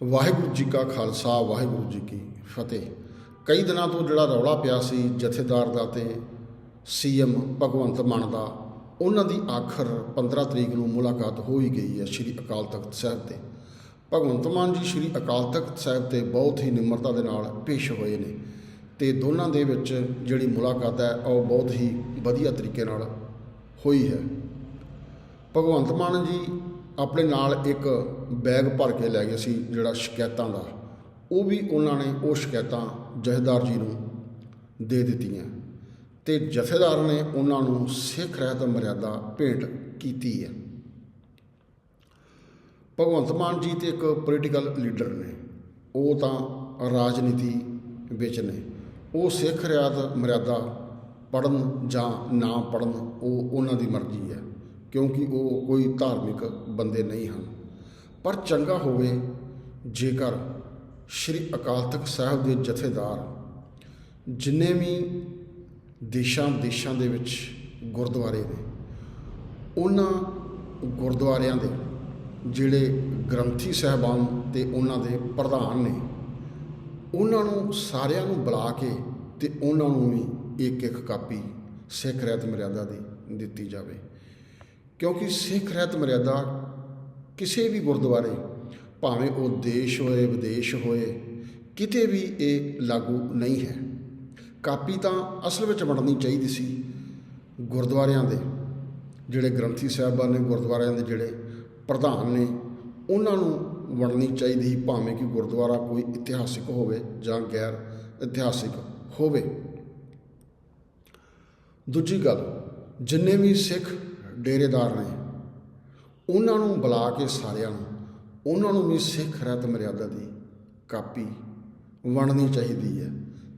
ਵਾਹਿਗੁਰੂ ਜੀ ਕਾ ਖਾਲਸਾ, ਵਾਹਿਗੁਰੂ ਜੀ ਕੀ ਫਤਿਹ। ਕਈ ਦਿਨਾਂ ਤੋਂ ਜਿਹੜਾ ਰੌਲਾ ਪਿਆ ਸੀ ਜਥੇਦਾਰ ਦਾ ਤੇ ਸੀਐਮ ਭਗਵੰਤ ਮਾਨ ਦਾ, ਉਹਨਾਂ ਦੀ ਆਖਰ 15 ਤਰੀਕ ਨੂੰ ਮੁਲਾਕਾਤ ਹੋ ਹੀ ਗਈ ਹੈ ਸ੍ਰੀ ਅਕਾਲ ਤਖਤ ਸਾਹਿਬ ਤੇ। ਭਗਵੰਤ ਮਾਨ ਜੀ ਸ੍ਰੀ ਅਕਾਲ ਤਖਤ ਸਾਹਿਬ ਤੇ ਬਹੁਤ ਹੀ ਨਿਮਰਤਾ ਦੇ ਨਾਲ ਪੇਸ਼ ਹੋਏ ਨੇ ਤੇ ਦੋਨਾਂ ਦੇ ਵਿੱਚ ਜਿਹੜੀ ਮੁਲਾਕਾਤ ਹੈ, ਉਹ ਬਹੁਤ ਹੀ ਵਧੀਆ ਤਰੀਕੇ ਨਾਲ ਹੋਈ ਹੈ। ਭਗਵੰਤ ਮਾਨ ਜੀ ਆਪਣੇ ਨਾਲ ਇੱਕ ਬੈਗ ਭਰ ਕੇ ਲੈ ਗਏ ਸੀ ਜਿਹੜਾ ਸ਼ਿਕਾਇਤਾਂ ਦਾ। ਉਹ ਵੀ ਉਹਨਾਂ ਨੇ ਉਹ ਸ਼ਿਕਾਇਤਾਂ ਜਥੇਦਾਰ ਜੀ ਨੂੰ ਦੇ ਦਿੱਤੀਆਂ ਤੇ ਜਥੇਦਾਰ ਨੇ ਉਹਨਾਂ ਨੂੰ ਸਿੱਖ ਰਹਿਤ ਮਰਿਆਦਾ ਭੇਟ ਕੀਤੀ ਹੈ। ਭਗਵੰਤ ਮਾਨ ਜੀ ਤੇ ਇੱਕ ਪੋਲੀਟੀਕਲ ਲੀਡਰ ਨੇ। ਉਹ ਤਾਂ ਰਾਜਨੀਤੀ ਵਿੱਚ ਨੇ। ਉਹ ਸਿੱਖ ਰਿਆਤ ਮਰਿਆਦਾ ਪੜਨ ਜਾਂ ਨਾ ਪੜਨ ਉਹ ਉਹਨਾਂ ਦੀ ਮਰਜ਼ੀ ਹੈ। ਕਿਉਂਕਿ ਉਹ ਕੋਈ ਧਾਰਮਿਕ ਬੰਦੇ ਨਹੀਂ ਹਨ। ਪਰ ਚੰਗਾ ਹੋਵੇ ਜੇਕਰ ਸ਼੍ਰੀ ਅਕਾਲ ਤਖਤ ਸਾਹਿਬ ਦੇ ਜਥੇਦਾਰ ਜਿੰਨੇ ਵੀ ਦੇਸ਼ਾਂ ਦੇਸ਼ਾਂ ਦੇ ਵਿੱਚ ਗੁਰਦੁਆਰੇ ਨੇ, ਉਹਨਾਂ ਗੁਰਦੁਆਰਿਆਂ ਦੇ ਜਿਹੜੇ ਗ੍ਰੰਥੀ ਸਾਹਿਬਾਨ ਤੇ ਉਹਨਾਂ ਦੇ ਪ੍ਰਧਾਨ ਨੇ, ਉਹਨਾਂ ਨੂੰ ਸਾਰਿਆਂ ਨੂੰ ਬੁਲਾ ਕੇ ਤੇ ਉਹਨਾਂ ਨੂੰ ਵੀ ਇੱਕ ਇੱਕ ਕਾਪੀ ਸਿੱਖ ਰਹਿਤ ਮਰਿਆਦਾ ਦੀ ਦਿੱਤੀ ਜਾਵੇ। ਕਿਉਂਕਿ ਸਿੱਖ ਰਹਿਤ ਮਰਿਆਦਾ ਕਿਸੇ ਵੀ ਗੁਰਦੁਆਰੇ, ਭਾਵੇਂ ਉਹ ਦੇਸ਼ ਹੋਏ, ਵਿਦੇਸ਼ ਹੋਏ, ਕਿਤੇ ਵੀ ਇਹ ਲਾਗੂ ਨਹੀਂ ਹੈ। ਕਾਪੀ ਤਾਂ ਅਸਲ ਵਿੱਚ ਵੰਡਣੀ ਚਾਹੀਦੀ ਸੀ ਗੁਰਦੁਆਰਿਆਂ ਦੇ, ਜਿਹੜੇ ਗ੍ਰੰਥੀ ਸਾਹਿਬਾਨ ਨੇ, ਗੁਰਦੁਆਰਿਆਂ ਦੇ ਜਿਹੜੇ ਪ੍ਰਧਾਨ ਨੇ, ਉਹਨਾਂ ਨੂੰ ਵੰਡਣੀ ਚਾਹੀਦੀ ਭਾਵੇਂ ਕਿ ਗੁਰਦੁਆਰਾ ਕੋਈ ਇਤਿਹਾਸਿਕ ਹੋਵੇ ਜਾਂ ਗੈਰ ਇਤਿਹਾਸਿਕ ਹੋਵੇ। ਦੂਜੀ ਗੱਲ, ਜਿੰਨੇ ਵੀ ਸਿੱਖ ਡੇਰੇਦਾਰ ਨੇ। ਉਹਨਾਂ ਨੂੰ ਬੁਲਾ ਕੇ ਸਾਰਿਆਂ ਨੂੰ, ਉਹਨਾਂ ਨੂੰ ਵੀ ਸਿੱਖ ਰਹਿਤ ਮਰਿਆਦਾ ਦੀ ਕਾਪੀ ਵੰਡਣੀ ਚਾਹੀਦੀ ਹੈ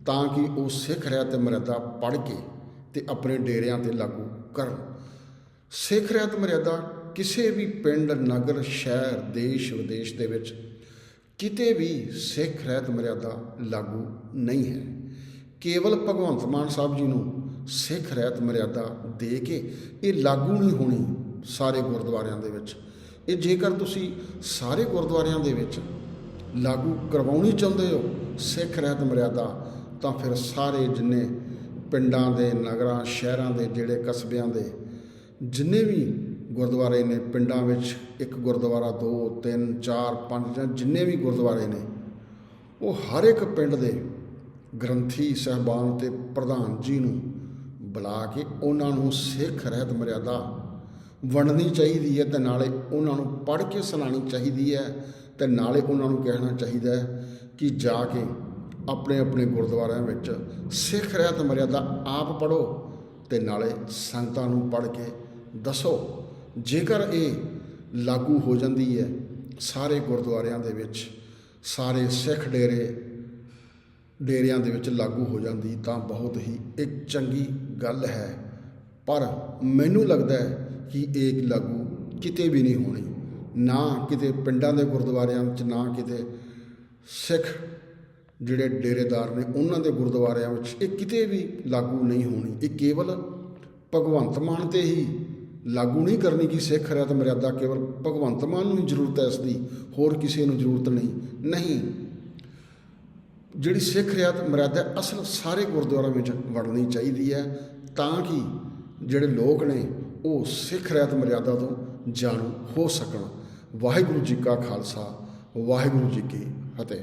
ਤਾਂ ਕਿ ਉਹ ਸਿੱਖ ਰਹਿਤ ਮਰਿਆਦਾ ਪੜ੍ਹ ਕੇ ਤੇ ਆਪਣੇ ਡੇਰਿਆਂ ਤੇ ਲਾਗੂ ਕਰਨ। ਸਿੱਖ ਰਹਿਤ ਮਰਿਆਦਾ ਕਿਸੇ ਵੀ ਪਿੰਡ, ਨਗਰ, ਸ਼ਹਿਰ, ਦੇਸ਼, ਵਿਦੇਸ਼ ਦੇ ਵਿੱਚ ਕਿਤੇ ਵੀ ਸਿੱਖ ਰਹਿਤ ਮਰਿਆਦਾ ਲਾਗੂ ਨਹੀਂ ਹੈ। ਕੇਵਲ ਭਗਵੰਤ ਮਾਨ ਸਾਹਿਬ ਜੀ ਨੂੰ ਸਿੱਖ ਰਹਿਤ ਮਰਿਆਦਾ ਦੇ ਕੇ ਇਹ ਲਾਗੂ ਨਹੀਂ ਹੋਣੀ ਸਾਰੇ ਗੁਰਦੁਆਰਿਆਂ ਦੇ ਵਿੱਚ। ਇਹ ਜੇਕਰ ਤੁਸੀਂ ਸਾਰੇ ਗੁਰਦੁਆਰਿਆਂ ਦੇ ਵਿੱਚ ਲਾਗੂ ਕਰਵਾਉਣੀ ਚਾਹੁੰਦੇ ਹੋ ਸਿੱਖ ਰਹਿਤ ਮਰਿਆਦਾ, ਤਾਂ ਫਿਰ ਸਾਰੇ ਜਿੰਨੇ ਪਿੰਡਾਂ ਦੇ, ਨਗਰਾਂ, ਸ਼ਹਿਰਾਂ ਦੇ, ਜਿਹੜੇ ਕਸਬਿਆਂ ਦੇ, ਜਿੰਨੇ ਵੀ ਗੁਰਦੁਆਰੇ ਨੇ, ਪਿੰਡਾਂ ਵਿੱਚ ਇੱਕ ਗੁਰਦੁਆਰਾ 2 3 4 5 ਜਾਂ ਜਿੰਨੇ ਵੀ ਗੁਰਦੁਆਰੇ ਨੇ, ਉਹ ਹਰ ਇੱਕ ਪਿੰਡ ਦੇ ਗ੍ਰੰਥੀ ਸਹਿਬਾਨ ਤੇ ਪ੍ਰਧਾਨ ਜੀ ਨੂੰ ਬੁਲਾ ਕੇ ਉਹਨਾਂ ਨੂੰ ਸਿੱਖ ਰਹਿਤ ਮਰਿਆਦਾ ਵੰਡਣੀ ਚਾਹੀਦੀ ਹੈ ਤੇ ਨਾਲੇ ਉਹਨਾਂ ਨੂੰ ਪੜ੍ਹ ਕੇ ਸੁਣਾਉਣੀ ਚਾਹੀਦੀ ਹੈ ਤੇ ਨਾਲੇ ਉਹਨਾਂ ਨੂੰ ਕਹਿਣਾ ਚਾਹੀਦਾ ਹੈ ਕਿ ਜਾ ਕੇ ਆਪਣੇ ਆਪਣੇ ਗੁਰਦੁਆਰਿਆਂ ਵਿੱਚ ਸਿੱਖ ਰਹਿਤ ਮਰਿਆਦਾ ਆਪ ਪੜੋ ਤੇ ਨਾਲੇ ਸੰਗਤਾਂ ਨੂੰ ਪੜ੍ਹ ਕੇ ਦੱਸੋ। ਜੇਕਰ ਇਹ ਲਾਗੂ ਹੋ ਜਾਂਦੀ ਹੈ ਸਾਰੇ ਗੁਰਦੁਆਰਿਆਂ ਦੇ ਵਿੱਚ, ਸਾਰੇ ਸਿੱਖ ਡੇਰੇ, ਡੇਰਿਆਂ ਦੇ ਵਿੱਚ ਲਾਗੂ ਹੋ ਜਾਂਦੀ ਤਾਂ ਬਹੁਤ ਹੀ ਇੱਕ ਚੰਗੀ ਗੱਲ ਹੈ, ਪਰ ਮੈਨੂੰ ਲੱਗਦਾ ਹੈ ਕਿ ਇਹ ਲਾਗੂ ਕਿਤੇ ਵੀ ਨਹੀਂ ਹੋਣੀ। ਨਾ ਕਿਤੇ ਪਿੰਡਾਂ ਦੇ ਗੁਰਦੁਆਰਿਆਂ ਵਿੱਚ, ਨਾ ਕਿਤੇ ਸਿੱਖ ਜਿਹੜੇ ਡੇਰੇਦਾਰ ਨੇ, ਉਹਨਾਂ ਦੇ ਗੁਰਦੁਆਰਿਆਂ ਵਿੱਚ ਇਹ ਕਿਤੇ ਵੀ ਲਾਗੂ ਨਹੀਂ ਹੋਣੀ। ਇਹ ਕੇਵਲ ਭਗਵੰਤ ਮਾਨ ਤੇ ਹੀ ਲਾਗੂ ਨਹੀਂ ਕਰਨੀ ਕਿ ਸਿੱਖ ਰਹਿਤ ਮਰਿਆਦਾ ਕੇਵਲ ਭਗਵੰਤ ਮਾਨ ਨੂੰ ਹੀ ਜ਼ਰੂਰਤ ਹੈ ਇਸ ਦੀ। ਹੋਰ ਕਿਸੇ ਨੂੰ ਜ਼ਰੂਰਤ ਨਹੀਂ। ਨਹੀਂ ਜਿਹੜੀ ਸਿੱਖ ਰਿਆਤ ਮਰਿਆਦਾ ਅਸਲ ਸਾਰੇ ਗੁਰਦੁਆਰਿਆਂ ਵਿੱਚ ਵੜਨੀ ਚਾਹੀਦੀ ਹੈ ਤਾਂ ਕਿ ਜਿਹੜੇ ਲੋਕ ਨੇ ਉਹ ਸਿੱਖ ਰਿਆਤ ਮਰਿਆਦਾ ਤੋਂ ਜਾਣੂ ਹੋ ਸਕਣ। ਵਾਹਿਗੁਰੂ ਜੀ ਕਾ ਖਾਲਸਾ, ਵਾਹਿਗੁਰੂ ਜੀ ਕੀ ਫਤਿਹ।